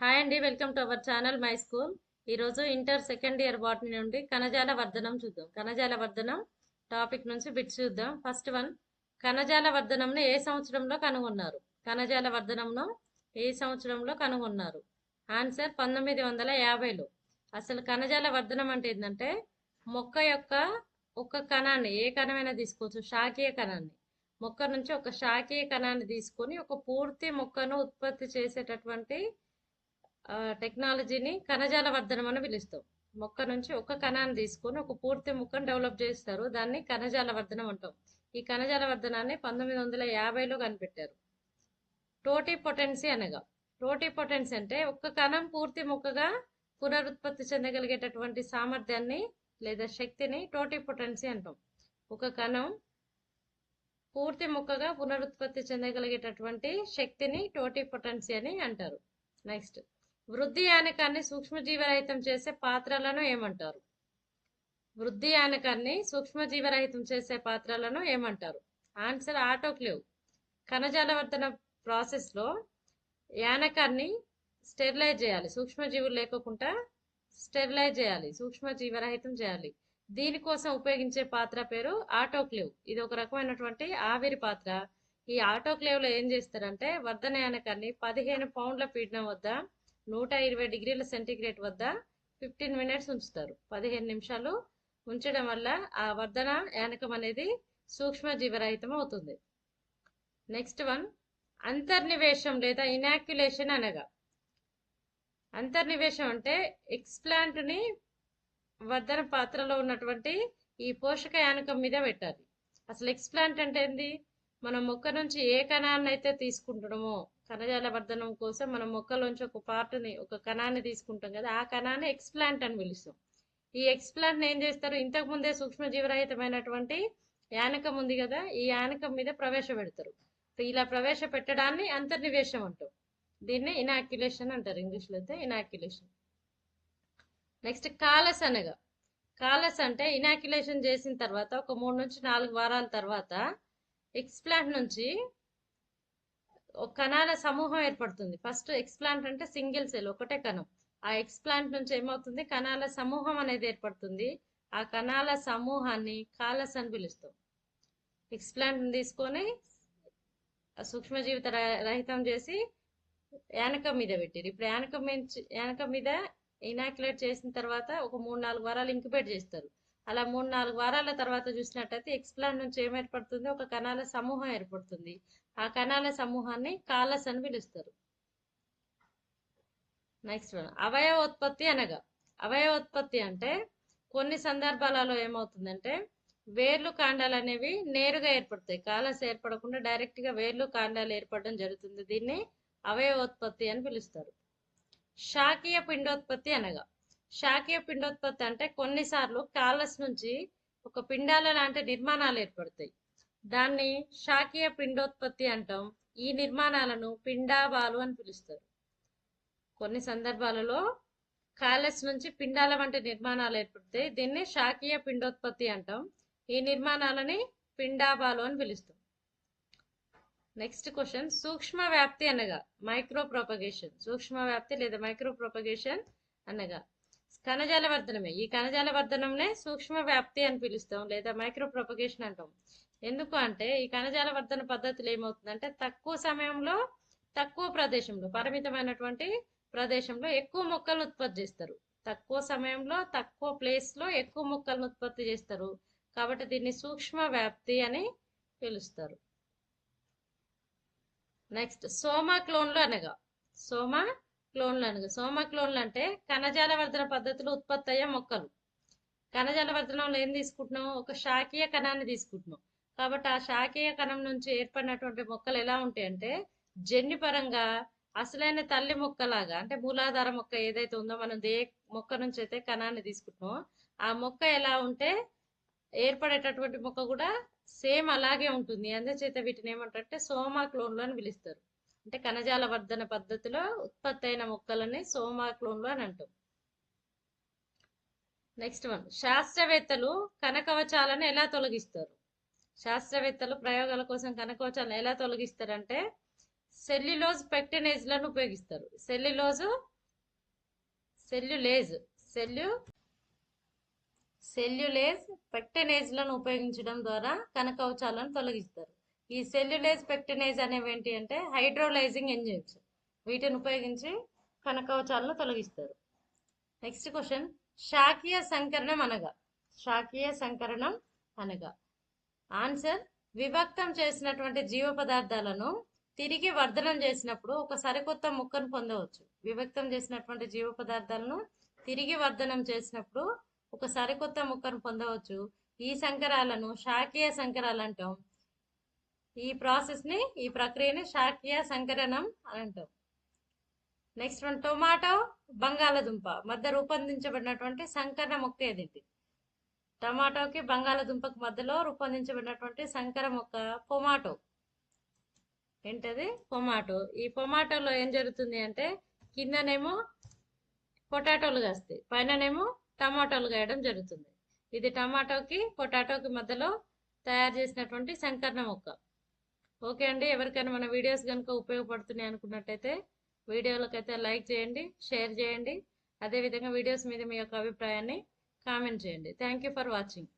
Hi అండి welcome to our channel my school. ఈరోజు inter second year botany నుండి కణజాల వర్ధనం చూద్దాం. కణజాల వర్ధనం టాపిక్ నుంచి బిట్స్ చూద్దాం. ఫస్ట్ వన్ కణజాల వర్ధనంను ఏ సంవత్సరంలో కనుగొన్నారు? కణజాల వర్ధనంను ఏ సంవత్సరంలో కనుగొన్నారు? ఆన్సర్ పంతొమ్మిది వందల యాభైలో. అసలు కణజాల వర్ధనం అంటే ఏంటంటే మొక్క యొక్క ఒక కణాన్ని ఏ కణమైనా తీసుకోవచ్చు శాఖీయ కణాన్ని. మొక్క నుంచి ఒక శాఖీయ కణాన్ని తీసుకొని ఒక పూర్తి మొక్కను ఉత్పత్తి చేసేటటువంటి టెక్నాలజీని కణజాల వర్ధనం అని పిలుస్తాం. మొక్క నుంచి ఒక కణాన్ని తీసుకొని ఒక పూర్తి మొక్కను డెవలప్ చేస్తారు. దాన్ని కణజాల వర్ధనం అంటాం. ఈ కణజాల వర్ధనాన్ని పంతొమ్మిది వందల యాభైలో కనిపెట్టారు. టోటీ పొటెన్సీ అనగా టోటీ పొటెన్సీ అంటే ఒక్క కణం పూర్తి మొక్కగా పునరుత్పత్తి చెందగలిగేటటువంటి సామర్థ్యాన్ని లేదా శక్తిని టోటీ పొటెన్సీ అంటాం. ఒక కణం పూర్తి మొక్కగా పునరుత్పత్తి చెందగలిగేటటువంటి శక్తిని టోటీ పొటెన్సీ అని అంటారు. నెక్స్ట్. వృద్ధి యానకాన్ని సూక్ష్మజీవరహితం చేసే పాత్రలను ఏమంటారు? వృద్ధి యానకాన్ని సూక్ష్మజీవరహితం చేసే పాత్రలను ఏమంటారు? ఆన్సర్ ఆటోక్లేవ్ కణజాలవర్ధన ప్రాసెస్లో యానకాన్ని స్టెరిలైజ్ చేయాలి. సూక్ష్మజీవులు లేకోకుండా స్టెరిలైజ్ చేయాలి. సూక్ష్మజీవరహితం చేయాలి. దీనికోసం ఉపయోగించే పాత్ర పేరు ఆటోక్లేవ్ ఇది ఒక రకమైనటువంటి ఆవిరి పాత్ర. ఈ ఆటోక్లేవ్లో ఏం చేస్తారంటే వర్ధన యానకాన్ని పదిహేను పౌండ్ల పీడనం వద్ద నూట ఇరవై డిగ్రీల సెంటీగ్రేడ్ వద్ద ఫిఫ్టీన్ మినిట్స్ ఉంచుతారు. పదిహేను నిమిషాలు ఉంచడం వల్ల ఆ వర్ధన యానకం అనేది సూక్ష్మ జీవరహితం అవుతుంది. నెక్స్ట్ వన్ అంతర్నివేశం లేదా ఇనాక్యులేషన్ అనగా. అంతర్నివేశం అంటే ఎక్స్ప్లాంట్ని వర్ధన పాత్రలో ఉన్నటువంటి ఈ పోషక యానకం మీద పెట్టాలి. అసలు ఎక్స్ప్లాంట్ అంటే ఏంది? మనం మొక్క నుంచి ఏ కణాన్ని అయితే తీసుకుంటున్నామో కణజాల వర్ధనం కోసం మనం మొక్కలోంచి ఒక పార్ట్ని ఒక కణాన్ని తీసుకుంటాం కదా ఆ కణాన్ని ఎక్స్ప్లాంట్ అని పిలుస్తాం. ఈ ఎక్స్ప్లాంట్ ఏం చేస్తారు? ఇంతకు ముందే సూక్ష్మజీవరహితమైనటువంటి యానకం ఉంది కదా ఈ యానకం మీద ప్రవేశపెడతారు. ఇలా ప్రవేశపెట్టడాన్ని అంతర్నివేశం అంటాం. దీన్ని ఇనాక్యులేషన్ అంటారు ఇంగ్లీష్లో అయితే ఇనాక్యులేషన్. నెక్స్ట్ కాలస్ అనగా కాలస్ అంటే ఇనాక్యులేషన్ చేసిన తర్వాత ఒక మూడు నుంచి నాలుగు వారాల తర్వాత ఎక్స్ప్లాంట్ నుంచి కణాల సమూహం ఏర్పడుతుంది. ఫస్ట్ ఎక్స్ప్లాంట్ అంటే సింగిల్ సెల్ ఒకటే కణం. ఆ ఎక్స్ప్లాంట్ నుంచి ఏమవుతుంది? కణాల సమూహం అనేది ఏర్పడుతుంది. ఆ కణాల సమూహాన్ని కాలస్ అని పిలుస్తాం. ఎక్స్ప్లాంట్ తీసుకొని సూక్ష్మజీవిత రహితం చేసి యానకం మీద పెట్టారు ఇప్పుడు యానకం యానకం మీద ఇనాక్యులేట్ చేసిన తర్వాత ఒక మూడు నాలుగు వారాలు ఇంక్యుబేట్ చేస్తారు. అలా మూడు నాలుగు వారాల తర్వాత చూసినట్టయితే ఎక్స్ప్లాంట్ నుంచి ఏం ఏర్పడుతుంది ఒక కణాల సమూహం ఏర్పడుతుంది. ఆ కణాల సమూహాన్ని కాలస్ అని పిలుస్తారు. నెక్స్ట్ వన్ అవయవోత్పత్తి అనగా అవయవోత్పత్తి అంటే కొన్ని సందర్భాలలో ఏమవుతుందంటే వేర్లు కాండాలు అనేవి నేరుగా ఏర్పడతాయి. కాలస్ ఏర్పడకుండా డైరెక్ట్గా వేర్లు కాండాలు ఏర్పడడం జరుగుతుంది. దీన్ని అవయవోత్పత్తి అని పిలుస్తారు. శాకీయ పిండోత్పత్తి అనగా శాకీయ పిండోత్పత్తి అంటే కొన్నిసార్లు కాలస్ నుంచి ఒక పిండాల లాంటి నిర్మాణాలు ఏర్పడతాయి. దాన్ని శాకీయ పిండోత్పత్తి అంటాం. ఈ నిర్మాణాలను పిండాబాలు అని పిలుస్తారు. కొన్ని సందర్భాలలో కాలస్ నుంచి పిండాల వంటి నిర్మాణాలు ఏర్పడతాయి. దీన్ని శాకీయ పిండోత్పత్తి అంటాం. ఈ నిర్మాణాలని పిండాబాలు అని పిలుస్తాం. Next question. సూక్ష్మ వ్యాప్తి అనగా మైక్రో ప్రొపగేషన్ సూక్ష్మ వ్యాప్తి లేదా మైక్రో ప్రొపగేషన్ అనగా కణజాల వర్ధనమే ఈ కణజాల వర్ధనంనే సూక్ష్మ వ్యాప్తి అని పిలుస్తాం లేదా మైక్రో ప్రొపగేషన్ అంటాం. ఎందుకు అంటే ఈ కణజాల వర్ధన పద్ధతులు ఏమవుతుందంటే తక్కువ సమయంలో తక్కువ ప్రదేశంలో పరిమితమైనటువంటి ప్రదేశంలో ఎక్కువ మొక్కలను ఉత్పత్తి చేస్తారు. తక్కువ సమయంలో తక్కువ ప్లేస్లో ఎక్కువ మొక్కలను ఉత్పత్తి చేస్తారు. కాబట్టి దీన్ని సూక్ష్మ వ్యాప్తి అని పిలుస్తారు. నెక్స్ట్ సోమా క్లోన్లు అనగా సోమా క్లోన్లు సోమ క్లోన్లు అంటే కణజాల వర్ధన పద్ధతిలో ఉత్పత్తి అయ్యే మొక్కలు. కణజాల వర్ధనంలో ఏం తీసుకుంటున్నాం? ఒక శాఖీయ కణాన్ని తీసుకుంటున్నాం. కాబట్టి ఆ శాఖీయ కణం నుంచి ఏర్పడినటువంటి మొక్కలు ఎలా ఉంటాయి అంటే జన్యుపరంగా అసలైన తల్లి మొక్కలాగా అంటే మూలాధార మొక్క ఏదైతే ఉందో మనం ఏ మొక్క నుంచి అయితే కణాన్ని తీసుకుంటున్నామో ఆ మొక్క ఎలా ఉంటే ఏర్పడేటటువంటి మొక్క కూడా సేమ్ అలాగే ఉంటుంది. అందుచేత వీటిని ఏమంటారంటే సోమా క్లోన్లు అని పిలుస్తారు. అంటే కణజాల వర్ధన పద్ధతిలో ఉత్పత్తి అయిన మొక్కలని సోమాక్లోన్లు అని అంటాం. నెక్స్ట్ వన్ శాస్త్రవేత్తలు కనకవచాలను ఎలా తొలగిస్తారు? శాస్త్రవేత్తలు ప్రయోగాల కోసం కనకవచాలను ఎలా తొలగిస్తారంటే సెల్యులోజ్ పెక్టినేజ్లను ఉపయోగిస్తారు. సెల్యులోజు సెల్యులేజ్ సెల్యు సెల్యులేజ్ పెక్టనేజ్లను ఉపయోగించడం ద్వారా కనకవచాలను తొలగిస్తారు. ఈ సెల్యులేజ్ పెక్టినైజ్ అనేవి ఏంటి అంటే హైడ్రోలైజింగ్ ఎంజైమ్స్. వీటిని ఉపయోగించి కనకవచాలను తొలగిస్తారు. Next question. శాకీయ సంకరణం అనగా. శాఖీయ సంకరణం అనగా. ఆన్సర్. విభక్తం చేసినటువంటి జీవ పదార్థాలను తిరిగి వర్ధనం చేసినప్పుడు ఒక సరికొత్త ముక్కను పొందవచ్చు. విభక్తం చేసినటువంటి జీవ పదార్థాలను తిరిగి వర్ధనం చేసినప్పుడు ఒక సరికొత్త ముక్కను పొందవచ్చు. ఈ సంకరాలను శాకీయ సంకరాలు అంటాం. ఈ ప్రాసెస్ని ఈ ప్రక్రియని శాకీయ సంకరణం అని అంటాం నెక్స్ట్ వన్ టొమాటో బంగాళదుంప. మధ్య రూపొందించబడినటువంటి సంకరణ మొక్క ఏదేంటి టమాటోకి బంగాళదుంపకు మధ్యలో రూపొందించబడినటువంటి సంకర మొక్క పొమాటో. ఏంటది? పొమాటో. ఈ పొమాటోలో ఏం జరుగుతుంది అంటే కిందనేమో పొటాటోలు కాస్తాయి. పైననేమో టమాటోలు కాయడం జరుగుతుంది. ఇది టమాటోకి పొటాటోకి మధ్యలో తయారు చేసినటువంటి సంకరణ మొక్క ఓకే అండి. ఎవరికైనా మన వీడియోస్ కనుక ఉపయోగపడుతున్నాయి అనుకున్నట్టయితే వీడియోలకైతే లైక్ చేయండి షేర్ చేయండి. అదేవిధంగా వీడియోస్ మీద మీ యొక్క అభిప్రాయాన్ని కామెంట్ చేయండి. Thank you for watching.